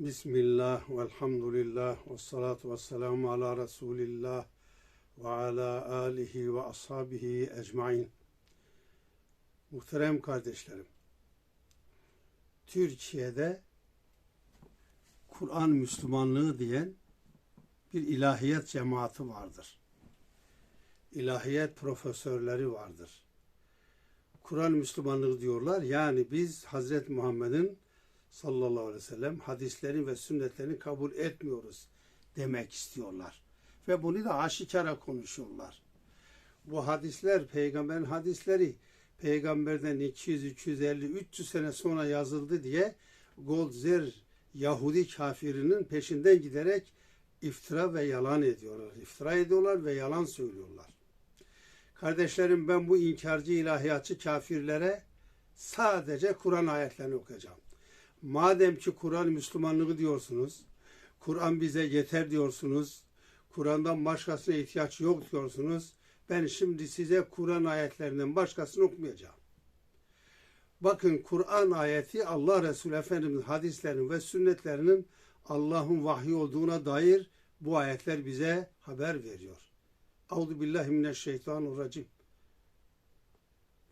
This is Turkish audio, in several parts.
Bismillah, velhamdülillah, ve salatu ve selamu ala Resulillah ve ala alihi ve ashabihi ecmain. Muhterem kardeşlerim, Türkiye'de Kur'an Müslümanlığı diyen bir ilahiyat cemaati vardır. İlahiyat profesörleri vardır. Kur'an Müslümanlığı diyorlar. Yani biz Hazreti Muhammed'in sallallahu aleyhi ve sellem hadislerini ve sünnetlerini kabul etmiyoruz demek istiyorlar. Ve bunu da aşikara konuşuyorlar. Bu hadisler peygamberin hadisleri peygamberden 200, 250, 300 sene sonra yazıldı diye Goldzer Yahudi kafirinin peşinden giderek iftira ve yalan ediyorlar. İftira ediyorlar ve yalan söylüyorlar. Kardeşlerim ben bu inkarcı ilahiyatçı kafirlere sadece Kur'an ayetlerini okuyacağım. Madem ki Kur'an Müslümanlığı diyorsunuz, Kur'an bize yeter diyorsunuz, Kur'an'dan başkasına ihtiyaç yok diyorsunuz, ben şimdi size Kur'an ayetlerinden başkasını okumayacağım. Bakın Kur'an ayeti Allah Resulü Efendimiz hadislerinin ve sünnetlerinin Allah'ın vahyi olduğuna dair bu ayetler bize haber veriyor. Euzu billahi mineşşeytanirracim.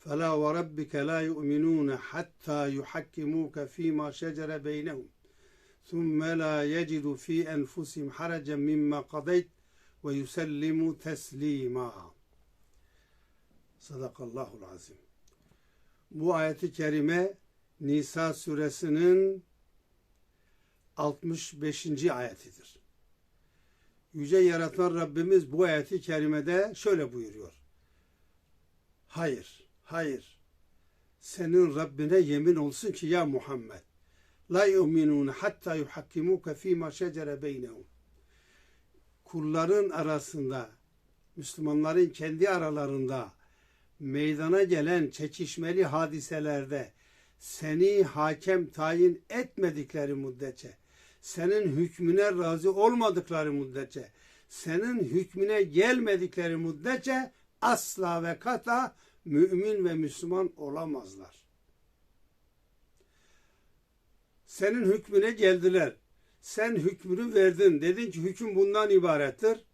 فلا وربك لا يؤمنون حتى يحكموك فيما شجر بينهم ثم لا يجدوا في أنفسهم حرجا مما قضيت ويسلموا تسليما Sadakallahul azim. Bu ayeti kerime Nisa suresinin 65. ayetidir. Yüce yaratan Rabbimiz bu ayeti kerimede şöyle buyuruyor. Hayır, hayır. Senin Rabbine yemin olsun ki ya Muhammed. La yu'minun hatta yuhakkimuke fîmâ şecere beynehum. Kulların arasında, Müslümanların kendi aralarında meydana gelen çekişmeli hadiselerde seni hakem tayin etmedikleri müddetçe, senin hükmüne razı olmadıkları müddetçe, senin hükmüne gelmedikleri müddetçe asla ve kata mümin ve Müslüman olamazlar. Senin hükmüne geldiler. Sen hükmünü verdin. Dedin ki hüküm bundan ibarettir.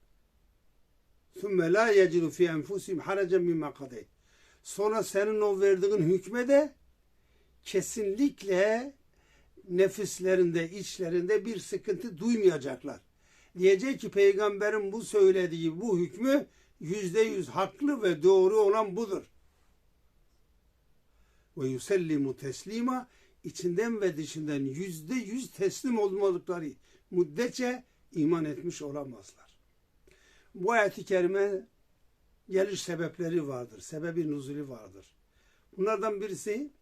ثُمَّ لَا يَجِدُ فِي أَنْفُسِهِمْ حَرَجًا مِمَّا قَضَيْتِ Sonra senin o verdiğin hükme de kesinlikle nefislerinde, içlerinde bir sıkıntı duymayacaklar. Diyecek ki peygamberin bu söylediği bu hükmü yüzde yüz haklı ve doğru olan budur. Ve yusellimu teslima içinden ve dışından yüzde yüz teslim olmadıkları müddetçe iman etmiş olamazlar. Bu ayet-i kerime geliş sebepleri vardır. Sebebi nuzuli vardır. Bunlardan birisi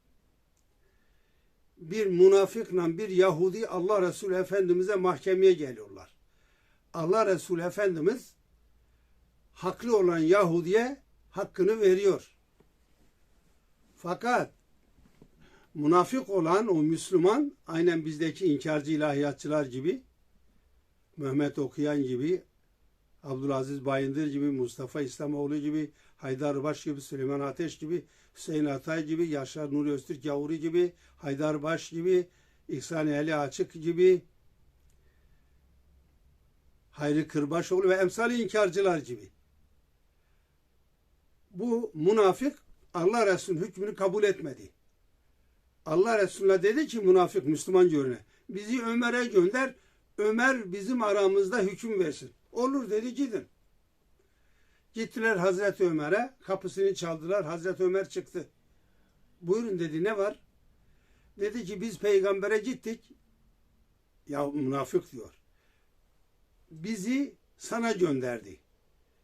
bir münafıkla bir Yahudi Allah Resulü Efendimiz'e mahkemeye geliyorlar. Allah Resulü Efendimiz haklı olan Yahudi'ye hakkını veriyor. Fakat münafık olan o Müslüman aynen bizdeki inkarcı ilahiyatçılar gibi Mehmet Okuyan gibi Abdülaziz Bayındır gibi, Mustafa İslamoğlu gibi, Haydar Baş gibi, Süleyman Ateş gibi, Hüseyin Atay gibi, Yaşar Nuri Öztürk Yavru gibi, Haydar Baş gibi, İhsan Ali Açık gibi, Hayri Kırbaşoğlu ve emsali inkarcılar gibi. Bu münafık Allah Resulü'nün hükmünü kabul etmedi. Allah Resulü'ne dedi ki münafık Müslüman görüne bizi Ömer'e gönder, Ömer bizim aramızda hüküm versin. Olur dedi gidin. Gittiler Hazreti Ömer'e kapısını çaldılar. Hazreti Ömer çıktı. Buyurun dedi ne var? Dedi ki biz peygambere gittik. Ya münafık diyor. Bizi sana gönderdi.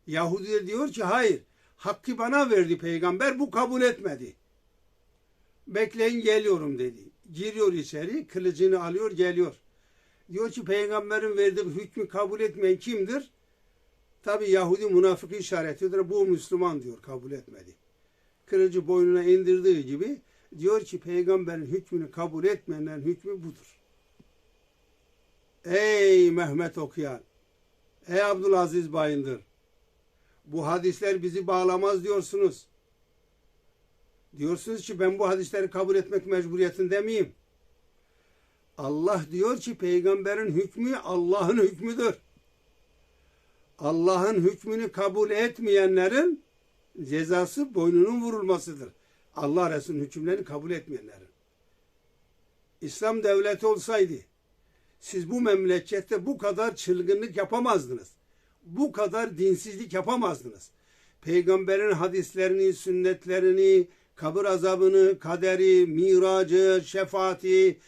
Yahudi diyor ki hayır. Hakkı bana verdi peygamber bu kabul etmedi. Bekleyin geliyorum dedi. Giriyor içeri kılıcını alıyor geliyor. Diyor ki peygamberin verdiği hükmü kabul etmeyen kimdir? Tabi Yahudi münafık işaretidir. Bu Müslüman diyor kabul etmedi. Kılıcı boynuna indirdiği gibi diyor ki peygamberin hükmünü kabul etmeyenlerin hükmü budur. Ey Mehmet okuyan, ey Abdülaziz Bayındır, bu hadisler bizi bağlamaz diyorsunuz. Diyorsunuz ki ben bu hadisleri kabul etmek mecburiyetinde miyim? Allah diyor ki peygamberin hükmü Allah'ın hükmüdür. Allah'ın hükmünü kabul etmeyenlerin cezası boynunun vurulmasıdır. Allah Resulü'nün hükümlerini kabul etmeyenlerin. İslam devleti olsaydı siz bu memlekette bu kadar çılgınlık yapamazdınız. Bu kadar dinsizlik yapamazdınız. Peygamberin hadislerini, sünnetlerini, kabir azabını, kaderi, miracı, şefaati,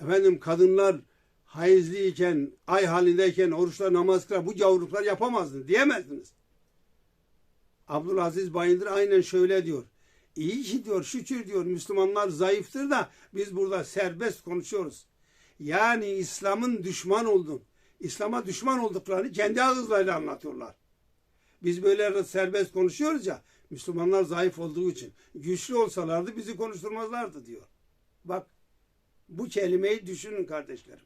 efendim kadınlar hayızlıyken, ay halindeyken oruçlar, namaz kılar, bu yavruluklar yapamazdınız, diyemezdiniz. Abdülaziz Bayındır aynen şöyle diyor. İyi ki diyor, şükür diyor, Müslümanlar zayıftır da biz burada serbest konuşuyoruz. Yani İslam'ın düşman oldun, İslam'a düşman olduklarını kendi ağızlarıyla anlatıyorlar. Biz böyle serbest konuşuyoruz ya, Müslümanlar zayıf olduğu için. Güçlü olsalardı bizi konuşturmazlardı diyor. Bak, bu kelimeyi düşünün kardeşlerim.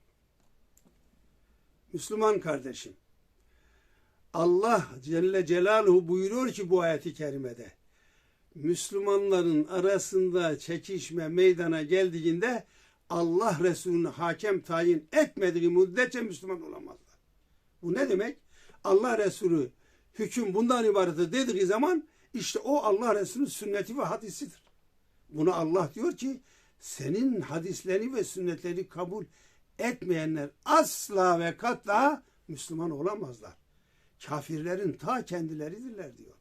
Müslüman kardeşim. Allah Celle Celaluhu buyuruyor ki bu ayeti kerimede. Müslümanların arasında çekişme meydana geldiğinde Allah Resulü'nü hakem tayin etmediği müddetçe Müslüman olamazlar. Bu ne demek? Allah Resulü hüküm bundan ibarettir dediği zaman işte o Allah Resulü'nün sünneti ve hadisidir. Bunu Allah diyor ki senin hadislerini ve sünnetleri kabul etmeyenler asla ve katla Müslüman olamazlar. Kafirlerin ta kendileridirler diyor.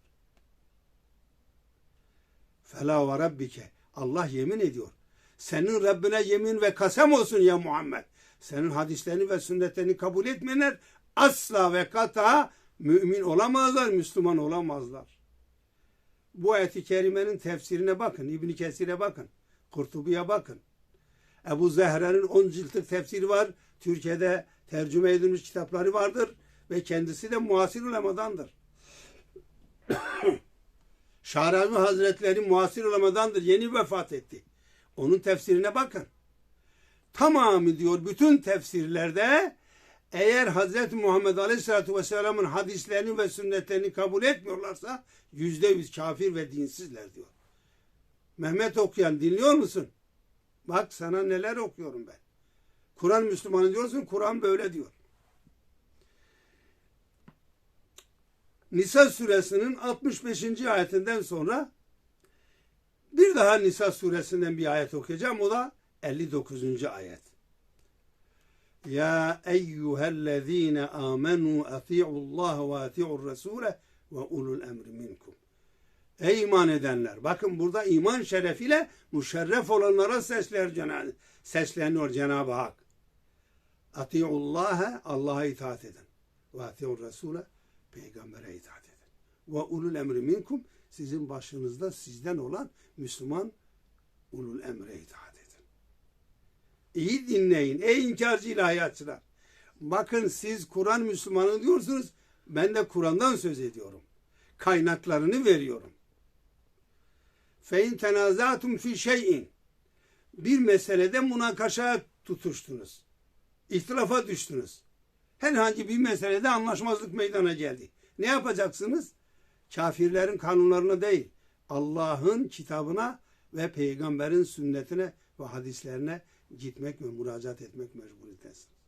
Fela ve rabbike. Allah yemin ediyor. Senin Rabbine yemin ve kasem olsun ya Muhammed. Senin hadislerini ve sünnetlerini kabul etmeyenler asla ve kata mümin olamazlar, Müslüman olamazlar. Bu ayeti kerimenin tefsirine bakın, İbn Kesir'e bakın, Kurtubi'ye bakın. Ebu Zehra'nın 10 ciltlik tefsiri var. Türkiye'de tercüme edilmiş kitapları vardır ve kendisi de muasir ulemadandır. Şarabi Hazretleri muasir ulemadandır. Yeni vefat etti. Onun tefsirine bakın. Tamamı diyor bütün tefsirlerde eğer Hz. Muhammed Aleyhisselatü Vesselam'ın hadislerini ve sünnetlerini kabul etmiyorlarsa yüzde yüz kafir ve dinsizler diyor. Mehmet okuyan dinliyor musun? Bak sana neler okuyorum ben. Kur'an Müslümanı diyorsun, Kur'an böyle diyor. Nisa suresinin 65. ayetinden sonra bir daha Nisa suresinden bir ayet okuyacağım. O da 59. ayet. Ya eyyühellezine amenu ati'ullaha ve ati'ur resule ve ulul emri minkum. Ey iman edenler! Bakın burada iman şerefiyle müşerref olanlara sesler sesleniyor Cenab-ı Hak. Ati'ullaha Allah'a itaat edin. Ve ati'ur Resul'e peygambere itaat edin. Ve ulul emri minkum sizin başınızda sizden olan Müslüman ulul emre itaat edin. İyi dinleyin ey inkarcı ilahiyatçılar. Bakın siz Kur'an Müslümanı diyorsunuz. Ben de Kur'an'dan söz ediyorum. Kaynaklarını veriyorum. Fein tenazatum fi şeyin. Bir meselede münakaşa tutuştunuz. İhtilafa düştünüz. Herhangi bir meselede anlaşmazlık meydana geldi. Ne yapacaksınız? Kafirlerin kanunlarına değil, Allah'ın kitabına ve peygamberin sünnetine ve hadislerine gitmek ve müracaat etmek mecburiyetesiniz.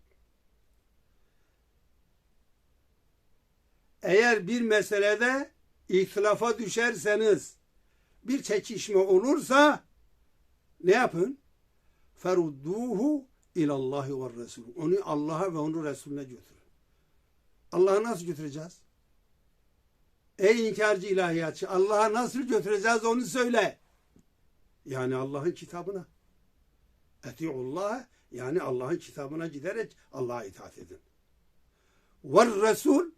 Eğer bir meselede ihtilafa düşerseniz, bir çekişme olursa ne yapın? Ferudduhu ilallahi ve Resul. Onu Allah'a ve onun Resulüne götürün. Allah'a nasıl götüreceğiz? Ey inkarcı ilahiyatçı Allah'a nasıl götüreceğiz onu söyle. Yani Allah'ın kitabına. Etiullah yani Allah'ın kitabına giderek Allah'a itaat edin. Ve Resul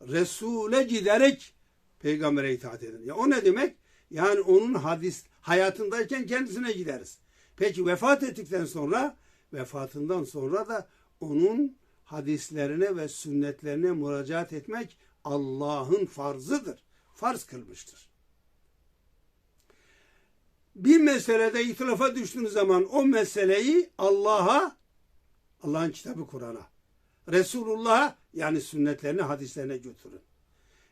Resul'e giderek peygambere itaat edin. Ya o ne demek? Yani onun hadis hayatındayken kendisine gideriz. Peki vefat ettikten sonra vefatından sonra da onun hadislerine ve sünnetlerine müracaat etmek Allah'ın farzıdır. Farz kılmıştır. Bir meselede ihtilafa düştüğünüz zaman o meseleyi Allah'a, Allah'ın kitabı Kur'an'a, Resulullah'a yani sünnetlerine, hadislerine götürün.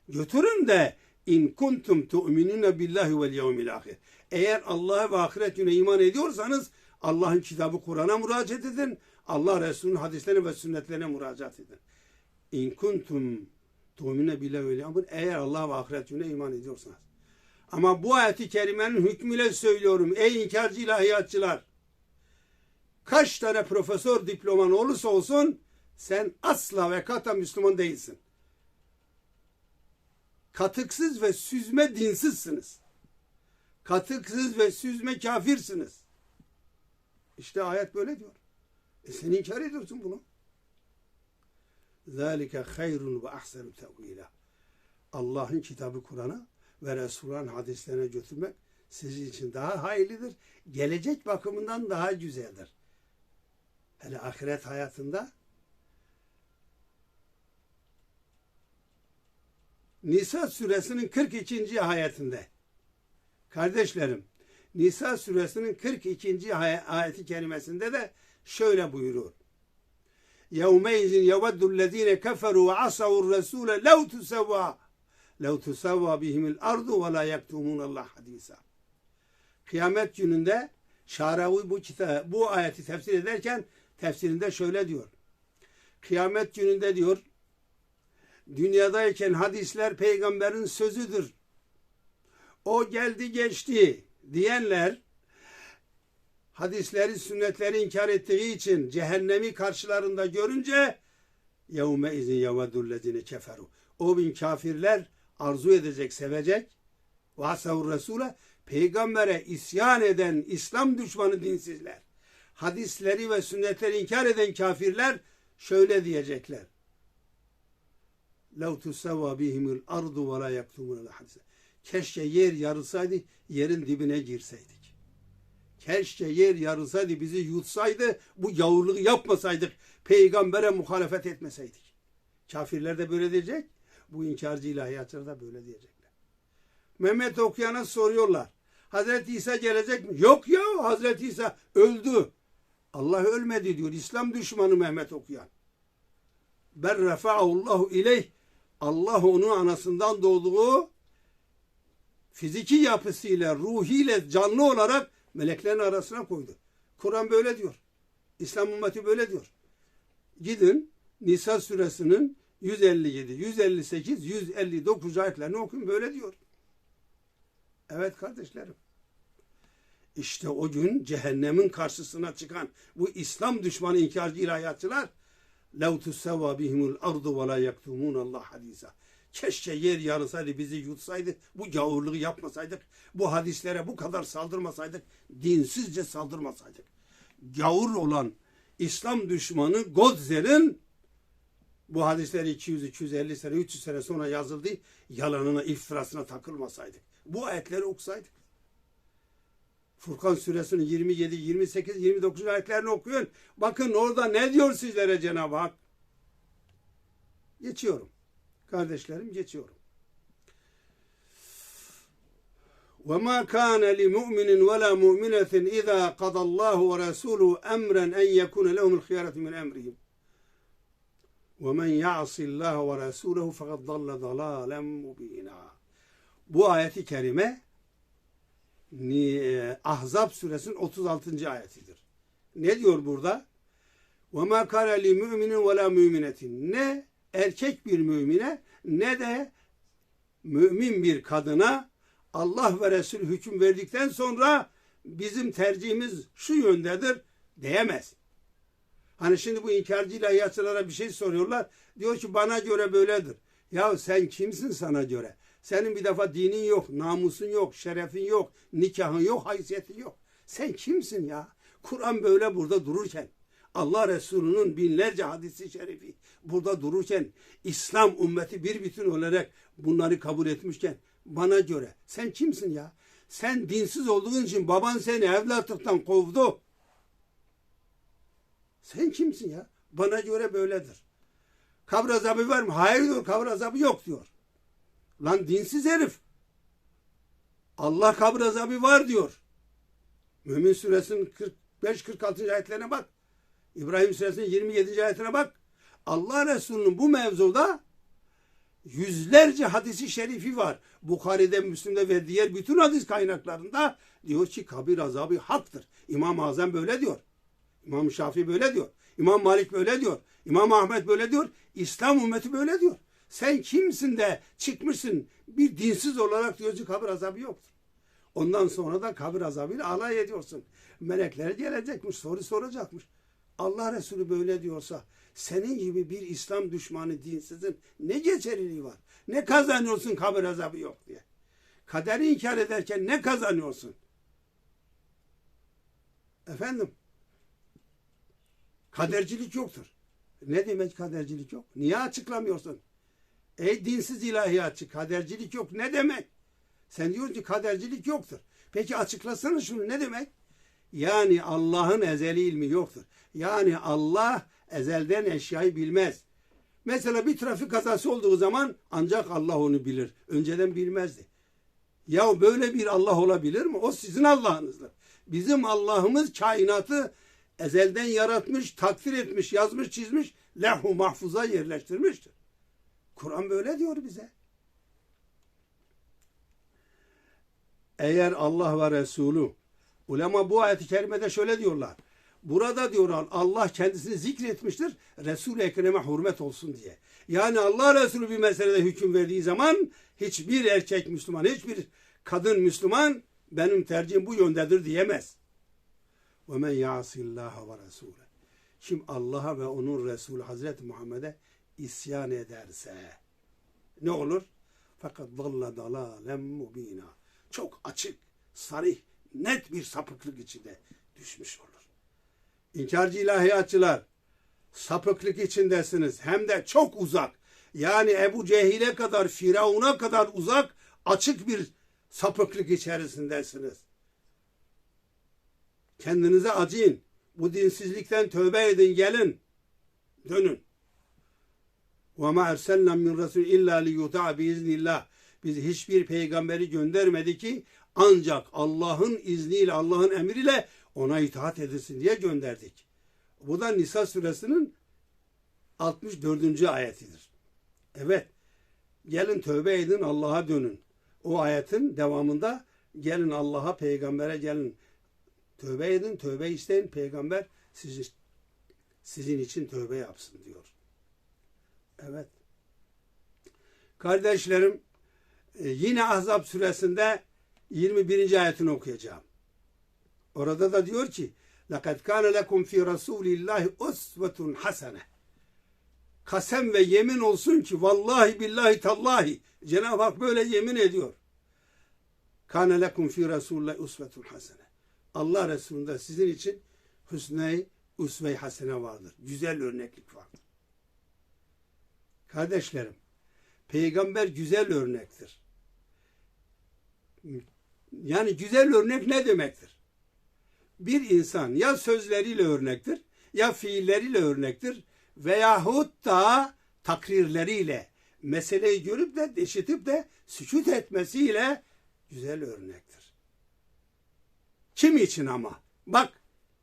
Götürün de in kuntum tu'minune billahi vel yevmil ahir. Eğer Allah'a ve ahiret günü iman ediyorsanız Allah'ın kitabı Kur'an'a müracaat edin. Allah Resulü'nün hadislerine ve sünnetlerine müracaat edin. İn kuntum tu'mine billahi vel yevmil eğer Allah ve ahiret gününe iman ediyorsanız. Ama bu ayeti kerimenin hükmüyle söylüyorum ey inkarcı ilahiyatçılar. Kaç tane profesör diploman olursa olsun sen asla ve kata Müslüman değilsin. Katıksız ve süzme dinsizsiniz. Katıksız ve süzme kafirsiniz. İşte ayet böyle diyor. E sen inkar ediyorsun bunu. ذَٰلِكَ خَيْرٌ وَاَحْسَنُ تَوْيلًا Allah'ın kitabı Kur'an'a ve Resulullah'ın hadislerine götürmek sizin için daha hayırlıdır. Gelecek bakımından daha güzeldir. Hele ahiret hayatında Nisa suresinin 42. ayetinde kardeşlerim Nisa suresinin 42. ay- ayeti kerimesinde de şöyle buyuruyor. يَوْمَيْزٍ يَوَدُّ الَّذ۪ينَ كَفَرُوا وَعَصَوُوا الرَّسُولَ لَوْ تُسَوَّى لَوْ تُسَوَّى بِهِمُ الْأَرْضُ وَلَا يَكْتُمُونَ اللّٰهَ حَد۪يسًا Kıyamet gününde Şaravi bu kita bu ayeti tefsir ederken tefsirinde şöyle diyor. Kıyamet gününde diyor dünyadayken hadisler peygamberin sözüdür. O geldi geçti diyenler hadisleri, sünnetleri inkar ettiği için cehennemi karşılarında görünce yevme izin yevedullezine keferu. O bin kafirler arzu edecek, sevecek. Vasavur Resul'e peygambere isyan eden İslam düşmanı dinsizler. Hadisleri ve sünnetleri inkar eden kafirler şöyle diyecekler. لَوْ تُسَوَّى بِهِمُ الْأَرْضُ وَلَا يَكْتُمُونَ الْحَدِيثَ Keşke yer yarılsaydı, yerin dibine girseydik. Keşke yer yarılsaydı, bizi yutsaydı, bu yavurluğu yapmasaydık, peygambere muhalefet etmeseydik. Kafirler de böyle diyecek, bu inkarcı ilahiyatçılar da böyle diyecekler. Mehmet Okuyan'a soruyorlar. Hazreti İsa gelecek mi? Yok ya Hazreti İsa öldü. Allah ölmedi diyor. İslam düşmanı Mehmet Okuyan. Ben refa'ullahu ileyh. Allah onu anasından doğduğu fiziki yapısıyla, ruhiyle canlı olarak meleklerin arasına koydu. Kur'an böyle diyor. İslam ümmeti böyle diyor. Gidin Nisa suresinin 157, 158, 159 ayetlerini okuyun böyle diyor. Evet kardeşlerim. İşte o gün cehennemin karşısına çıkan bu İslam düşmanı inkarcı ilahiyatçılar لَوْ تُسَّوَى بِهِمُ الْأَرْضُ وَلَا يَكْتُمُونَ اللّٰهَ حَد۪يسًا Keşke yer yarılsaydı, bizi yutsaydı, bu gavurluğu yapmasaydık, bu hadislere bu kadar saldırmasaydık, dinsizce saldırmasaydık. Gavur olan İslam düşmanı Godzel'in bu hadisler 200, 250 sene, 300 sene sonra yazıldı, yalanına, iftirasına takılmasaydık. Bu ayetleri okusaydık. Furkan suresinin 27, 28, 29 ayetlerini okuyun. Bakın orada ne diyor sizlere Cenab-ı Hak? Geçiyorum Kardeşlerim geçiyorum. وَمَا كَانَ لِمُؤْمِنٍ وَلَا مُؤْمِنَةٍ إِذَا قَضَى اللّٰهُ وَرَسُولُهُ أَمْرًا أَنْ يَكُونَ لَهُمُ الْخِيَرَةُ مِنْ أَمْرِهِمْ وَمَنْ يَعْصِ اللّٰهَ وَرَسُولَهُ فَقَدْ ضَلَّ ضَلَالًا مُب۪ينًا Bu ayeti kerime Ni- Ahzab suresinin 36. ayetidir. Ne diyor burada? وَمَا كَانَ لِمُؤْمِنٍ وَلَا مُؤْمِنَةٍ Ne erkek bir mümine ne de mümin bir kadına Allah ve Resul hüküm verdikten sonra bizim tercihimiz şu yöndedir diyemez. Hani şimdi bu inkarcı ilahiyatçılara bir şey soruyorlar. Diyor ki bana göre böyledir. Ya sen kimsin sana göre? Senin bir defa dinin yok, namusun yok, şerefin yok, nikahın yok, haysiyetin yok. Sen kimsin ya? Kur'an böyle burada dururken, Allah Resulü'nün binlerce hadisi şerifi burada dururken, İslam ümmeti bir bütün olarak bunları kabul etmişken, bana göre sen kimsin ya? Sen dinsiz olduğun için baban seni evlatlıktan kovdu. Sen kimsin ya? Bana göre böyledir. Kabr azabı var mı? Hayır diyor, kabr azabı yok diyor. Lan dinsiz herif. Allah kabr azabı var diyor. Mümin suresinin 45-46. ayetlerine bak. İbrahim suresinin 27. ayetine bak. Allah Resulü'nün bu mevzuda yüzlerce hadisi şerifi var. Bukhari'de, Müslim'de ve diğer bütün hadis kaynaklarında diyor ki kabir azabı haktır. İmam-ı Azam böyle diyor. İmam Şafii böyle diyor. İmam Malik böyle diyor. İmam Ahmet böyle diyor. İslam ümmeti böyle diyor. Sen kimsin de çıkmışsın bir dinsiz olarak diyor ki kabir azabı yoktur. Ondan sonra da kabir azabıyla alay ediyorsun. Melekler gelecekmiş, soru soracakmış. Allah Resulü böyle diyorsa senin gibi bir İslam düşmanı dinsizin ne geçerliliği var? Ne kazanıyorsun kabir azabı yok diye? Kaderi inkar ederken ne kazanıyorsun? Efendim? Kadercilik yoktur. Ne demek kadercilik yok? Niye açıklamıyorsun? Ey dinsiz ilahiyatçı kadercilik yok ne demek? Sen diyorsun ki kadercilik yoktur. Peki açıklasana şunu ne demek? Yani Allah'ın ezeli ilmi yoktur. Yani Allah ezelden eşyayı bilmez. Mesela bir trafik kazası olduğu zaman ancak Allah onu bilir. Önceden bilmezdi. Ya böyle bir Allah olabilir mi? O sizin Allah'ınızdır. Bizim Allah'ımız kainatı ezelden yaratmış, takdir etmiş, yazmış, çizmiş, lehu mahfuza yerleştirmiştir. Kur'an böyle diyor bize. Eğer Allah ve Resulü ulema bu ayet-i kerimede şöyle diyorlar. Burada diyorlar Allah kendisini zikretmiştir. Resul-i Ekrem'e hürmet olsun diye. Yani Allah Resulü bir meselede hüküm verdiği zaman hiçbir erkek Müslüman, hiçbir kadın Müslüman benim tercihim bu yöndedir diyemez. Men yasillaha ve Resulü. Kim Allah'a ve onun Resulü Hazreti Muhammed'e isyan ederse ne olur? Fakat dalla dalalem mubina. Çok açık, sarih, net bir sapıklık içinde düşmüş olur. İnkarcı ilahiyatçılar sapıklık içindesiniz. Hem de çok uzak. Yani Ebu Cehil'e kadar, Firavun'a kadar uzak, açık bir sapıklık içerisindesiniz. Kendinize acıyın. Bu dinsizlikten tövbe edin, gelin. Dönün. وَمَا اَرْسَلْنَا مِنْ رَسُولٍ اِلَّا لِيُطَعَ بِاِذْنِ Biz hiçbir peygamberi göndermedi ki ancak Allah'ın izniyle, Allah'ın emriyle ona itaat edilsin diye gönderdik. Bu da Nisa suresinin 64. ayetidir. Evet, gelin tövbe edin, Allah'a dönün. O ayetin devamında gelin Allah'a, peygambere gelin. Tövbe edin, tövbe isteyin, peygamber sizin, sizin için tövbe yapsın diyor. Evet. Kardeşlerim, e, yine Ahzab suresinde 21. ayetini okuyacağım. Orada da diyor ki لَقَدْ كَانَ لَكُمْ فِي رَسُولِ اللّٰهِ اُسْوَةٌ حَسَنَةٌ Kasem ve yemin olsun ki vallahi billahi tallahi Cenab-ı Hak böyle yemin ediyor. Kâne lekum fî Resûlillâhi usvetun hasene. Allah Resulü'nde sizin için hüsne usve-i hasene vardır. Güzel örneklik vardır. Kardeşlerim, peygamber güzel örnektir. Yani güzel örnek ne demektir? Bir insan ya sözleriyle örnektir, ya fiilleriyle örnektir veyahut da takrirleriyle meseleyi görüp de deşitip de sükut etmesiyle güzel örnektir. Kim için ama? Bak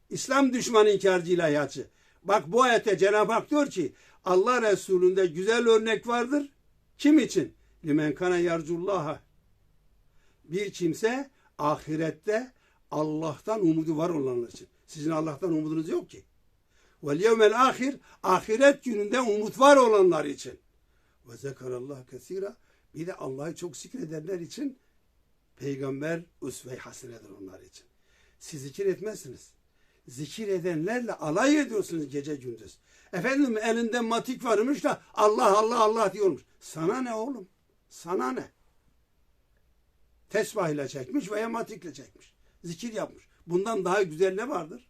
İslam düşmanı inkarcı ilahiyatçı. Bak bu ayette Cenab-ı Hak diyor ki Allah Resulü'nde güzel örnek vardır. Kim için? Limen kana yarcullaha. Bir kimse ahirette Allah'tan umudu var olanlar için. Sizin Allah'tan umudunuz yok ki. Vel yevmel ahir ahiret gününde umut var olanlar için. Ve zekarallah kesira bir de Allah'ı çok zikredenler için peygamber usve-i hasenedir onlar için. Siz zikir etmezsiniz. Zikir edenlerle alay ediyorsunuz gece gündüz. Efendim elinde matik varmış da Allah Allah Allah diyormuş. Sana ne oğlum? Sana ne? Tesbih ile çekmiş veya matikle çekmiş. Zikir yapmış. Bundan daha güzel ne vardır?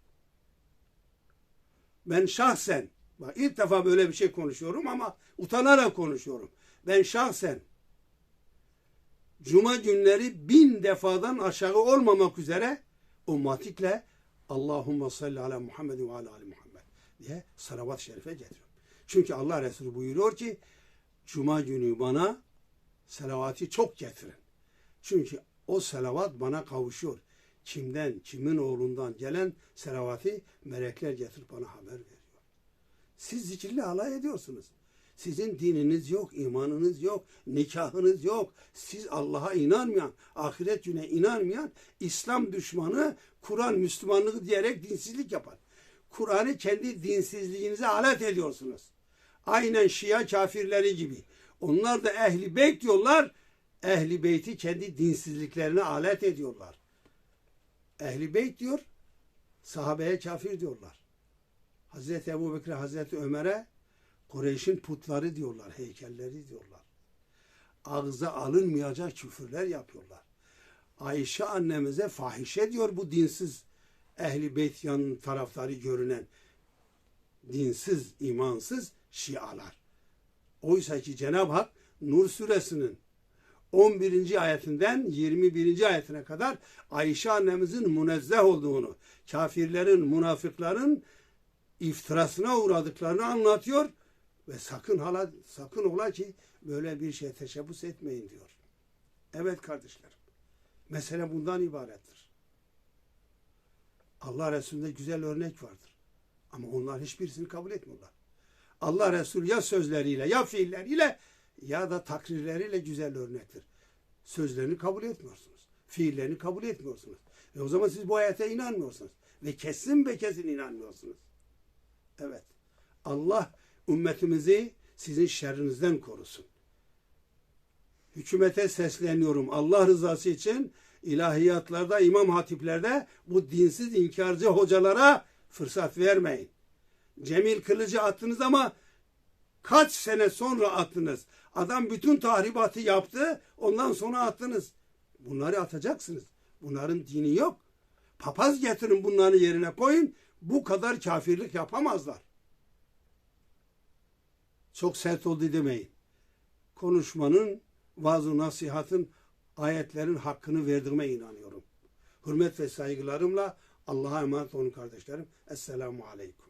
Ben şahsen, bak ilk defa böyle bir şey konuşuyorum ama utanarak konuşuyorum. Ben şahsen Cuma günleri bin defadan aşağı olmamak üzere o matikle Allahümme salli ala Muhammed ve ala ali Muhammed diye salavat-ı şerife getiriyorum. Çünkü Allah Resulü buyuruyor ki Cuma günü bana salavati çok getirin. Çünkü o salavat bana kavuşuyor. Kimden, kimin oğlundan gelen salavati melekler getirip bana haber veriyor. Siz zikirle alay ediyorsunuz. Sizin dininiz yok, imanınız yok, nikahınız yok. Siz Allah'a inanmayan, ahiret güne inanmayan, İslam düşmanı, Kur'an Müslümanlığı diyerek dinsizlik yapar. Kur'an'ı kendi dinsizliğinize alet ediyorsunuz. Aynen Şia kafirleri gibi. Onlar da ehli beyt diyorlar. Ehli beyti kendi dinsizliklerine alet ediyorlar. Ehli beyt diyor, sahabeye kafir diyorlar. Hazreti Ebu Bekir, Hazreti Ömer'e Kureyş'in putları diyorlar, heykelleri diyorlar. Ağza alınmayacak küfürler yapıyorlar. Ayşe annemize fahişe diyor bu dinsiz ehli beyt yan taraftarı görünen dinsiz, imansız şialar. Oysa ki Cenab-ı Hak Nur suresinin 11. ayetinden 21. ayetine kadar Ayşe annemizin münezzeh olduğunu, kafirlerin, münafıkların iftirasına uğradıklarını anlatıyor ve sakın hala sakın ola ki böyle bir şeye teşebbüs etmeyin diyor. Evet kardeşlerim. Mesele bundan ibarettir. Allah Resulü'nde güzel örnek vardır. Ama onlar hiçbirisini kabul etmiyorlar. Allah Resulü ya sözleriyle ya fiilleriyle ya da takrirleriyle güzel örnektir. Sözlerini kabul etmiyorsunuz. Fiillerini kabul etmiyorsunuz. E o zaman siz bu ayete inanmıyorsunuz. Ve kesin ve kesin inanmıyorsunuz. Evet. Allah ümmetimizi sizin şerrinizden korusun. Hükümete sesleniyorum. Allah rızası için ilahiyatlarda, imam hatiplerde bu dinsiz inkarcı hocalara fırsat vermeyin. Cemil Kılıcı attınız ama kaç sene sonra attınız. Adam bütün tahribatı yaptı, ondan sonra attınız. Bunları atacaksınız. Bunların dini yok. Papaz getirin bunların yerine koyun. Bu kadar kafirlik yapamazlar. Çok sert oldu demeyin. Konuşmanın, vaaz nasihatın, ayetlerin hakkını verdirmeye inanıyorum. Hürmet ve saygılarımla Allah'a emanet olun kardeşlerim. Esselamu Aleyküm.